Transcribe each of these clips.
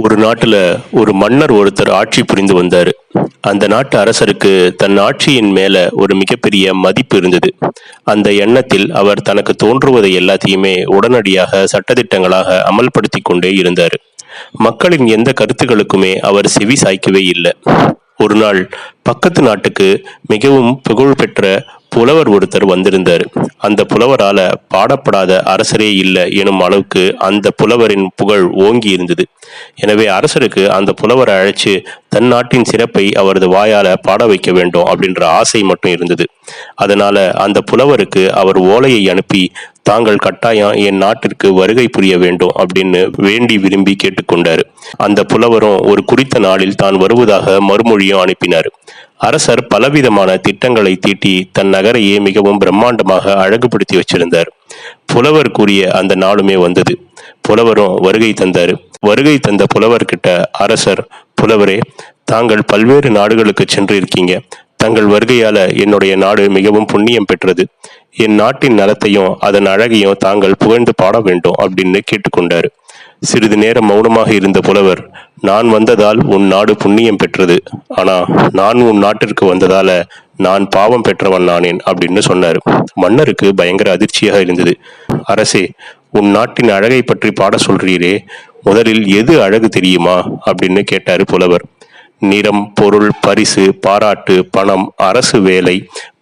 ஒரு நாட்டுல ஒரு மன்னர் ஒருத்தர் ஆட்சி புரிந்து வந்தார். அந்த நாட்டு அரசருக்கு தன் ஆட்சியின் மேல ஒரு மிகப்பெரிய மதிப்பு இருந்தது. அந்த எண்ணத்தில் அவர் தனக்கு தோன்றுவதை எல்லாத்தையுமே உடனடியாக சட்டதிட்டங்களாக அமல்படுத்தி கொண்டே இருந்தார். மக்களின் எந்த கருத்துக்களுக்குமே அவர் செவி சாய்க்கவே இல்லை. ஒரு நாள் பக்கத்து நாட்டுக்கு மிகவும் புகழ்பெற்ற புலவர் ஒருத்தர் வந்திருந்தார். அந்த புலவரால பாடப்படாத அரசரே இல்லை எனும் அளவுக்கு அந்த புலவரின் புகழ் ஓங்கி இருந்தது. எனவே அரசருக்கு அந்த புலவரை அழைச்சு தன் நாட்டின் சிறப்பை அவரது வாயால பாட வைக்க வேண்டும் அப்படின்ற ஆசை மட்டும் இருந்தது. அதனால அந்த புலவருக்கு அவர் ஓலையை அனுப்பி தாங்கள் கட்டாயம் என் நாட்டிற்கு வருகை புரிய வேண்டும் அப்படின்னு வேண்டி விரும்பி கேட்டுக்கொண்டார் அந்த புலவரும் ஒரு குறித்த நாளில் தான் வருவதாக மறுமொழியும் அனுப்பினார். அரசர் பலவிதமான திட்டங்களை தீட்டி தன் நகரையே மிகவும் பிரம்மாண்டமாக அழகுபடுத்தி வச்சிருந்தார். புலவர் கூறிய அந்த நாளுமே வந்தது. புலவரும் வருகை தந்தார். வருகை தந்த புலவர்கிட்ட அரசர் புலவரே தாங்கள் பல்வேறு நாடுகளுக்கு சென்று இருக்கீங்க தங்கள் வருகையால என்னுடைய நாடு மிகவும் புண்ணியம் பெற்றது. என் நாட்டின் நலத்தையும் அதன் அழகையும் தாங்கள் புகழ்ந்து பாட வேண்டும் அப்படின்னு கேட்டுக்கொண்டார். சிறிது நேரம் மௌனமாக இருந்த புலவர் நான் வந்ததால் உன் நாடு புண்ணியம் பெற்றது. ஆனா நான் உன் நாட்டிற்கு வந்ததால நான் பாவம் பெற்றவன் நானேன் அப்படின்னு சொன்னார். மன்னருக்கு பயங்கர அதிர்ச்சியாக இருந்தது. அரசே உன் நாட்டின் அழகை பற்றி பாட சொல்றீரே. முதலில் எது அழகு தெரியுமா? அப்படின்னு கேட்டாரு புலவர். நிறம் பொருள் பரிசு பாராட்டு பணம் அரசு வேலை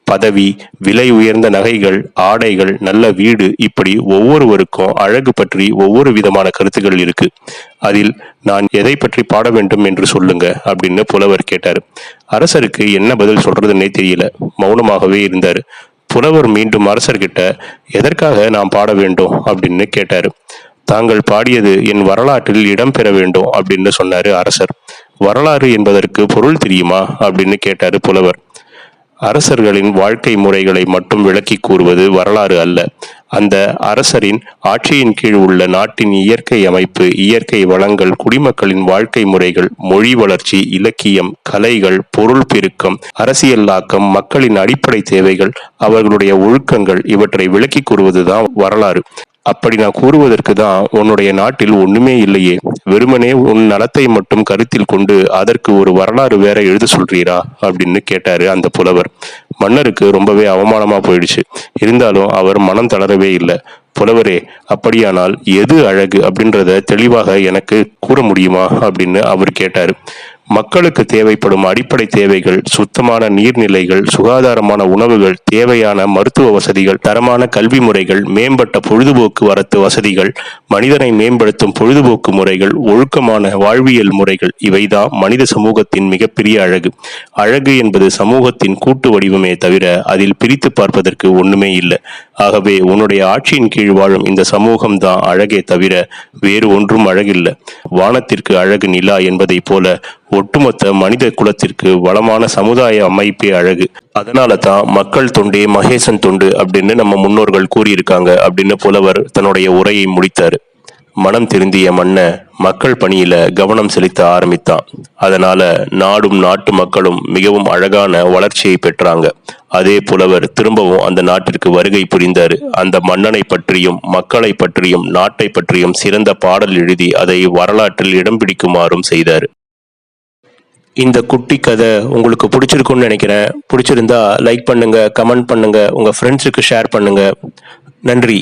பதவி விலை உயர்ந்த நகைகள் ஆடைகள் நல்ல வீடு இப்படி ஒவ்வொருவருக்கும் அழகு பற்றி ஒவ்வொரு விதமான கருத்துக்கள் இருக்கு. அதில் நான் எதை பற்றி பாட வேண்டும் என்று சொல்லுங்க அப்படின்னு புலவர் கேட்டார். அரசருக்கு என்ன பதில் சொல்றதுன்னே தெரியல. மௌனமாகவே இருந்தார். புலவர் மீண்டும் அரசர்கிட்ட எதற்காக நாம் பாட வேண்டும்? அப்படின்னு கேட்டார். தாங்கள் பாடியது என் வரலாற்றில் இடம்பெற வேண்டும் அப்படின்னு சொன்னாரு அரசர். வரலாறு என்பதற்கு பொருள் தெரியுமா? அப்படின்னு கேட்டாரு புலவர். அரசர்களின் வாழ்க்கை முறைகளை மட்டும் விளக்கி கூறுவது வரலாறு அல்ல. அந்த அரசரின் ஆட்சியின் கீழ் உள்ள நாட்டின் இயற்கை அமைப்பு இயற்கை வளங்கள் குடிமக்களின் வாழ்க்கை முறைகள் மொழி வளர்ச்சி இலக்கியம் கலைகள் பொருள் பெருக்கம் அரசியலாக்கம் மக்களின் அடிப்படை தேவைகள் அவர்களுடைய ஒழுக்கங்கள் இவற்றை விளக்கி கூறுவதுதான் வரலாறு. அப்படி நான் கூறுவதற்கு தான் உன்னுடைய நாட்டில் ஒண்ணுமே இல்லையே. வெறுமனே உன் நலத்தை மட்டும் கருத்தில் கொண்டு அதற்கு ஒரு வரலாறு வேற எழுத சொல்றீரா? அப்படின்னு கேட்டாரு அந்த புலவர். மன்னருக்கு ரொம்பவே அவமானமா போயிடுச்சு. இருந்தாலும் அவர் மனம் தளரவே இல்லை. புலவரே அப்படியானால் எது அழகு அப்படின்றத தெளிவாக எனக்கு கூற முடியுமா? அப்படின்னு அவர் கேட்டாரு. மக்களுக்கு தேவைப்படும் அடிப்படை தேவைகள் சுத்தமான நீர்நிலைகள் சுகாதாரமான உணவுகள் தேவையான மருத்துவ வசதிகள் தரமான கல்வி முறைகள் மேம்பட்ட பொழுதுபோக்கு வரத்து வசதிகள் மனிதனை மேம்படுத்தும் பொழுதுபோக்கு முறைகள் ஒழுக்கமான வாழ்வியல் முறைகள் இவைதான் மனித சமூகத்தின் மிகப்பெரிய அழகு. அழகு என்பது சமூகத்தின் கூட்டு வடிவமே தவிர அதில் பிரித்து பார்ப்பதற்கு ஒன்றுமே இல்லை. ஆகவே உன்னுடைய ஆட்சியின் கீழ் வாழும் இந்த சமூகம் தான் அழகே தவிர வேறு ஒன்றும் அழகில்லை. வானத்திற்கு அழகு நிலா என்பதைப் போல ஒட்டுமொத்த மனித குலத்திற்கு வளமான சமுதாய அமைப்பே அழகு. அதனால தான் மக்கள் தொண்டே மகேசன் தொண்டு அப்படின்னு நம்ம முன்னோர்கள் கூறியிருக்காங்க அப்படின்னு புலவர் தன்னுடைய உரையை முடித்தார். மனம் திருந்திய மன்ன மக்கள் பணியில கவனம் செலுத்த ஆரம்பித்தான். அதனால நாடும் நாட்டு மக்களும் மிகவும் அழகான வளர்ச்சியை பெற்றாங்க. அதே புலவர் திரும்பவும் அந்த நாட்டிற்கு வருகை புரிந்தார். அந்த மன்னனை பற்றியும் மக்களை பற்றியும் நாட்டை பற்றியும் சிறந்த பாடல் எழுதி அதை வரலாற்றில் இடம் பிடிக்குமாறும் செய்தார். இந்த குட்டி கதை உங்களுக்கு பிடிச்சிருக்கும்னு நினைக்கிறேன். பிடிச்சிருந்தா லைக் பண்ணுங்க கமெண்ட் பண்ணுங்க உங்க ஃப்ரெண்ட்ஸுக்கு ஷேர் பண்ணுங்க. நன்றி.